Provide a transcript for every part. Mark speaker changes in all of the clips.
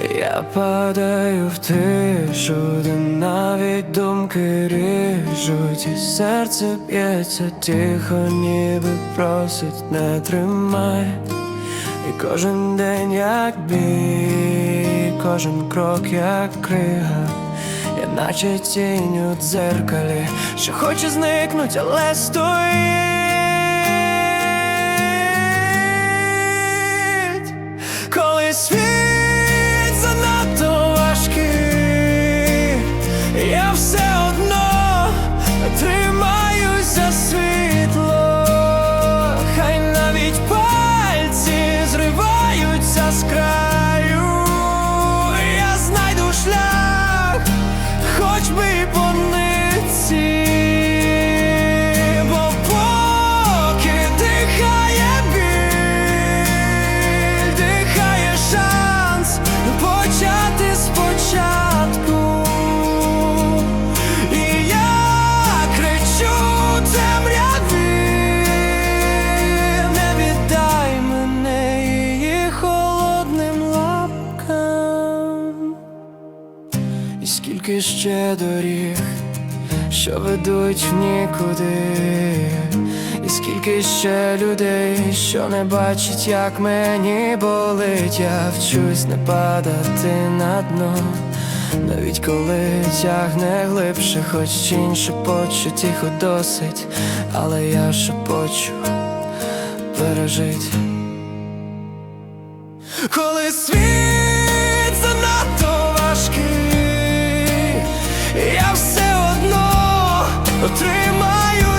Speaker 1: Я падаю в тишу, де навіть думки ріжуть, і серце б'ється тихо, ніби просить не тримай. І кожен день як бій, кожен крок як крига. Я наче тінь у дзеркалі, що хоче зникнуть, але стоїть, коли світ Скільки ще доріг, що ведуть в нікуди, і скільки ще людей, що не бачать, як мені болить, я вчусь не падати на дно. Навіть коли тягне глибше, хоч тінь шепоче, тихо досить, але я шепочу пережить. Коли світ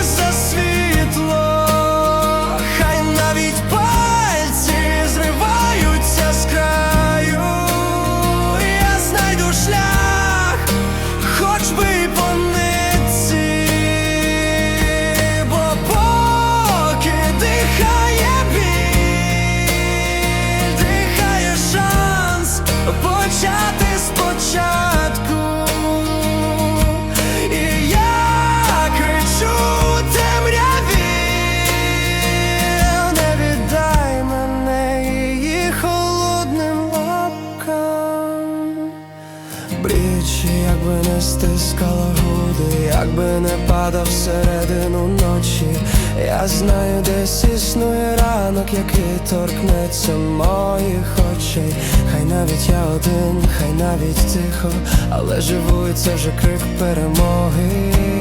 Speaker 1: за світло, хай навіть пальці зриваються з краю, я знайду шлях, хоч би й бо поки дихає біль, дихає шанс Брічі, якби не стискала груди, якби не падав всередину ночі. Я знаю, десь існує ранок, який торкнеться моїх очей. Хай навіть я один, хай навіть тихо, але живу, і це вже крик перемоги.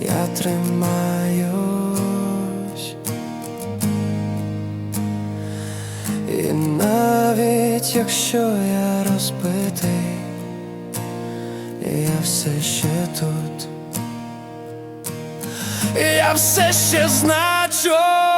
Speaker 1: Я тримаюсь, і навіть якщо я розбитий, я все ще тут, я все ще значу.